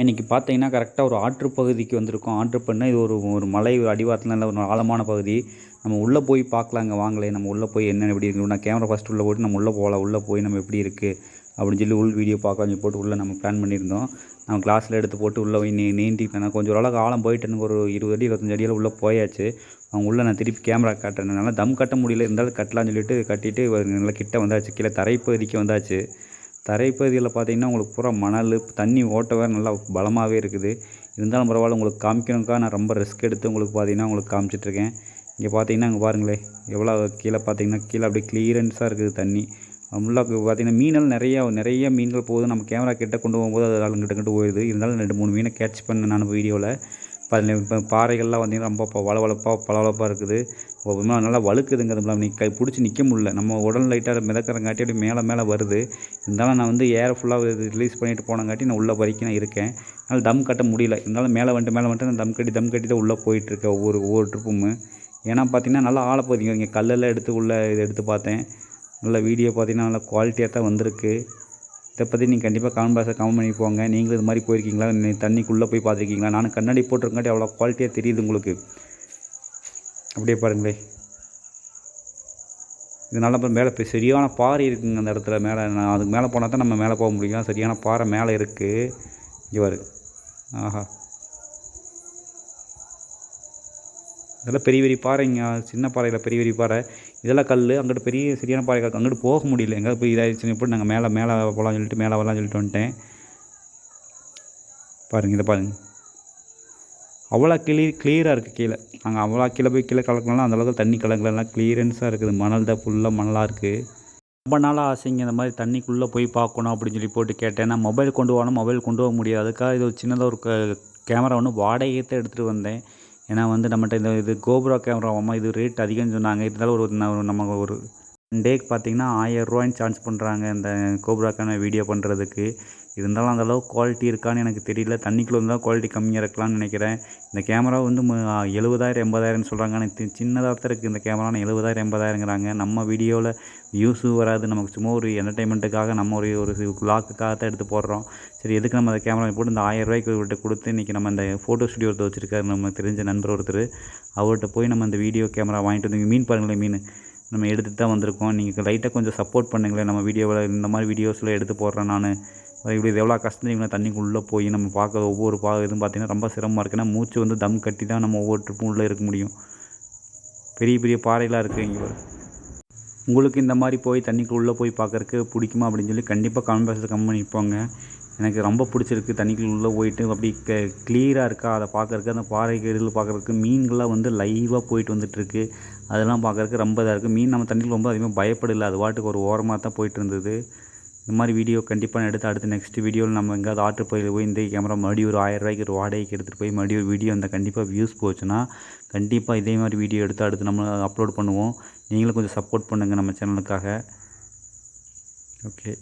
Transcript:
இன்றைக்கி பார்த்தீங்கன்னா கரெக்டாக ஒரு ஆற்றுப்பகுதிக்கு வந்திருக்கோம். ஆற்றுப்பண்ணை இது ஒரு ஒரு மலை அடிவாரத்தில் நல்ல ஒரு ஆழமான பகுதி. நம்ம உள்ளே போய் பார்க்கலாங்க வாங்கலே நம்ம உள்ளே போய் என்ன எப்படி இருக்கு நான் கேமரா ஃபஸ்ட் உள்ளே போட்டு நம்ம உள்ளே போகலாம். உள்ளே போய் நம்ம எப்படி இருக்குது அப்படின்னு சொல்லி உள் வீடியோ பார்க்கலாம் சொல்லி போட்டு உள்ளே நம்ம பிளான் பண்ணியிருந்தோம். நம்ம கிளாஸில் எடுத்து போட்டு உள்ளே போய் நீ நீண்டிட்டேன் கொஞ்சம் ஓரளவுக்கு ஆழம் போயிட்டு எனக்கு ஒரு இருபது அடி இருபத்தஞ்சு அடியில் உள்ளே போயாச்சு. அவங்க உள்ளே நான் திருப்பி கேமரா காட்டுறேன் நல்லா தம் கட்ட முடியல. இருந்தாலும் கட்டலாம்னு சொல்லிட்டு கட்டிட்டு நல்லா கிட்ட வந்தாச்சு. கீழே தரைப்பகுதிக்கு வந்தாச்சு. தரைப்பகுதியில் பார்த்தீங்கன்னா உங்களுக்கு பூரா மணல் தண்ணி ஓட்ட வேறு நல்லா பலமாகவே இருக்குது. இருந்தாலும் பரவாயில்ல உங்களுக்கு காமிக்கணுக்கா நான் ரொம்ப ரிஸ்க் எடுத்து உங்களுக்கு பார்த்தீங்கன்னா உங்களுக்கு காமிச்சிட்ருக்கேன். இங்கே பார்த்தீங்கன்னா அங்கே பாருங்களேன் எவ்வளோ கீழே பார்த்தீங்கன்னா கீழே அப்படியே கிளியரன்ஸாக இருக்குது தண்ணி. ஃபுல்லாக பார்த்தீங்கன்னா மீனெல்லாம் நிறையா நிறைய மீன்கள் போகுது. நம்ம கேமரா கிட்ட கொண்டு போகும்போது அது அங்கிட்ட கிட்ட போயிடுது. இருந்தாலும் ரெண்டு மூணு மீனை கேட்ச் பண்ணேன் நான் வீடியோவில் இப்போ பாறைகள்லாம் வந்தீங்கன்னா ரொம்ப வளவளப்பாக பளவளப்பாக இருக்குது. விமானம் நல்லா வழுக்குதுங்கிறது நீ கை பிடிச்சி நிற்க முடியல. நம்ம உடல் லைட்டாக மிதக்கிறங்காட்டி அப்படி மேலே மேலே வருது. இருந்தாலும் நான் வந்து ஏர் ஃபுல்லாக ரிலீஸ் பண்ணிட்டு போனங்காட்டி நான் உள்ளே வரைக்கும் நான் இருக்கேன். அதனால் தம் கட்ட முடியல. இருந்தாலும் மேலே வந்துட்டு மேலே வந்துட்டு நான் தம் கட்டி தம் கட்டி தான் உள்ளே போயிட்டுருக்கேன் ஒவ்வொரு ஒவ்வொரு ட்ரிப்பும் ஏன்னா பார்த்தீங்கன்னா நல்லா ஆழப்பகுதிங்க. இங்கே கல்லெல்லாம் எடுத்து உள்ளே இதை எடுத்து பார்த்தேன். நல்ல வீடியோ பார்த்தீங்கன்னா நல்லா குவாலிட்டியாக தான் வந்திருக்கு. இதை பற்றி நீங்கள் கண்டிப்பாக கமெண்ட் பாக்ஸை கமெண்ட் பண்ணி போங்க. நீங்களும் இது மாதிரி போயிருக்கீங்களா? நீ தண்ணிக்குள்ளே போய் பார்த்துருக்கீங்களா? நானும் கண்ணாடி போட்டிருக்காட்டி அவ்வளோ குவாலிட்டியாக தெரியுது உங்களுக்கு. அப்படியே பாருங்களேன் இது நல்லா இப்போ மேலே சரியான பாறை இருக்குங்க அந்த இடத்துல மேலே. நான் அதுக்கு மேலே போனால் தான் நம்ம மேலே போக முடியும். சரியான பாறை மேலே இருக்குது இங்கே பாரு. ஆஹா. இதெல்லாம் பெரிய பெரிய பாறைங்க. சின்ன பாறையில் பெரிய பெரிய பாறை. இதெல்லாம் கல் அங்கிட்டு பெரிய சரியான பாறை கல் அங்கிட்டு போக முடியல. எங்கேயாவது போய் இதாகிடுச்சுன்னு எப்படி நாங்கள் மேலே மேலே போகலாம்னு சொல்லிட்டு மேலே வரலாம்னு சொல்லிட்டு வந்துட்டேன். பாருங்கள் இதை பாருங்கள் அவ்வளோ கிளி கிளியராக இருக்குது கீழே. நாங்கள் அவ்வளோ கீழே போய் கீழே கலக்கலாம் அந்தளவுக்கு தண்ணி கலங்கலாம் கிளியரன்ஸாக இருக்குது. மணல் தான் ஃபுல்லாக மணலாக இருக்குது ரொம்ப நாளாக ஆசைங்க இந்த மாதிரி தண்ணிக்குள்ளே போய் பார்க்கணும் அப்படின்னு சொல்லி போட்டு கேட்டேன். நான் மொபைல் கொண்டு வரணும் மொபைல் கொண்டு போக முடியாது. அதுக்காக இது ஒரு சின்னதாக ஒரு கேமரா ஒன்று வாடகையத்தை எடுத்துகிட்டு வந்தேன். ஏன்னா வந்து நம்மகிட்ட இந்த இது கோபுரா கேமராவாமா இது ரேட் அதிகம்னு சொன்னாங்க. இருந்தாலும் ஒரு நம்ம ஒரு டேக்கு பார்த்தீங்கன்னா ஆயிரரூவான்னு சார்ஜ் பண்ணுறாங்க இந்த கோபுராக்கான வீடியோ பண்ணுறதுக்கு இருந்தாலும் அந்தளவுக்கு குவாலிட்டி இருக்கான்னு எனக்கு தெரியல. தண்ணிக்குள்ளே இருந்தால் குவாலிட்டி கம்மியாக இருக்கலாம்னு நினைக்கிறேன். இந்த கேமரா வந்து எழுபதாயிரம் எண்பதாயிரம்னு சொல்கிறாங்க ஆனால் சின்னதாக தான் இருக்குது இந்த கேமரா எழுபதாயிரம் எண்பதாயிரங்கிறாங்க. நம்ம வீடியோவில் வியூஸும் வராது. நமக்கு சும்மா ஒரு என்டர்டைன்மெண்ட்டுக்காக நம்ம ஒரு ஒரு விளாக்குக்காக தான் எடுத்து போடுறோம். சரி எதுக்கு நம்ம அந்த கேமரா போட்டு இந்த ஆயிரம் ரூபாய்க்கு விட்டு கொடுத்து இன்றைக்கி நம்ம இந்த ஃபோட்டோ ஸ்டுடியோ ஒருத்தர் வச்சுருக்காரு நம்ம தெரிஞ்ச நண்பர் ஒருத்தர். அவர்கிட்ட போய் நம்ம இந்த வீடியோ கேமரா வாங்கிட்டு வந்து மீன் பாருங்களேன் மீன். நம்ம எடுத்துகிட்டு தான் வந்திருக்கோம் நீங்கள் லைட்டாக கொஞ்சம் சப்போர்ட் பண்ணுங்களேன். நம்ம வீடியோவில் இந்த மாதிரி வீடியோஸில் எடுத்து போடுறேன் நான். இப்படி எவ்வளோ கஷ்டம் இவங்க தண்ணிக்குள்ளே போய் நம்ம பார்க்க ஒவ்வொரு பா இதுவும் பார்த்திங்கன்னா ரொம்ப சிரமமாக இருக்குது மூச்சு வந்து தம் கட்டி தான் நம்ம ஒவ்வொரு ட்ரிப்பும் உள்ளே இருக்க முடியும். பெரிய பெரிய பாறைலாம் இருக்குது இங்கே உங்களுக்கு இந்த மாதிரி போய் தண்ணிக்குள்ளே போய் பார்க்குறக்கு பிடிக்குமா அப்படின்னு சொல்லி கண்டிப்பாக கமெண்ட் பாக்ஸில் கமெண்ட் எனக்கு ரொம்ப பிடிச்சிருக்கு தண்ணிக்குள்ளே உள்ளே போயிட்டு அப்படி க கிளியராக இருக்கா? அதை பார்க்குறக்கு அந்த பாறை இதில் பார்க்குறக்கு மீன்கள்லாம் வந்து லைவாக போயிட்டு வந்துட்டுருக்கு. அதெல்லாம் பார்க்குறக்கு ரொம்ப இதாக இருக்குது மீன் நம்ம தண்ணிக்குள்ள ரொம்ப அதிகமாக பயப்படலை. அது வாட்டுக்கு ஒரு ஓரமாக தான் போயிட்டு இருந்தது. இந்த மாதிரி வீடியோ கண்டிப்பாக எடுத்து அடுத்து நெக்ஸ்ட் வீடியோவில் நம்ம எங்கேயாவது ஆர்டர் போய் போய் இந்த கேமரா மறுபடியும் ஒரு ஆயிரம் ரூபாய்க்கு ஒரு வாடகைக்கு எடுத்துகிட்டு போய் மறுபடியும் ஒரு வீடியோ அந்த கண்டிப்பாக வியூஸ் போச்சுன்னா கண்டிப்பாக இதே மாதிரி வீடியோ எடுத்து அடுத்து நம்ம அப்லோட் பண்ணுவோம். நீங்களும் கொஞ்சம் சப்போர்ட் பண்ணுங்கள் நம்ம சேனலுக்காக ஓகே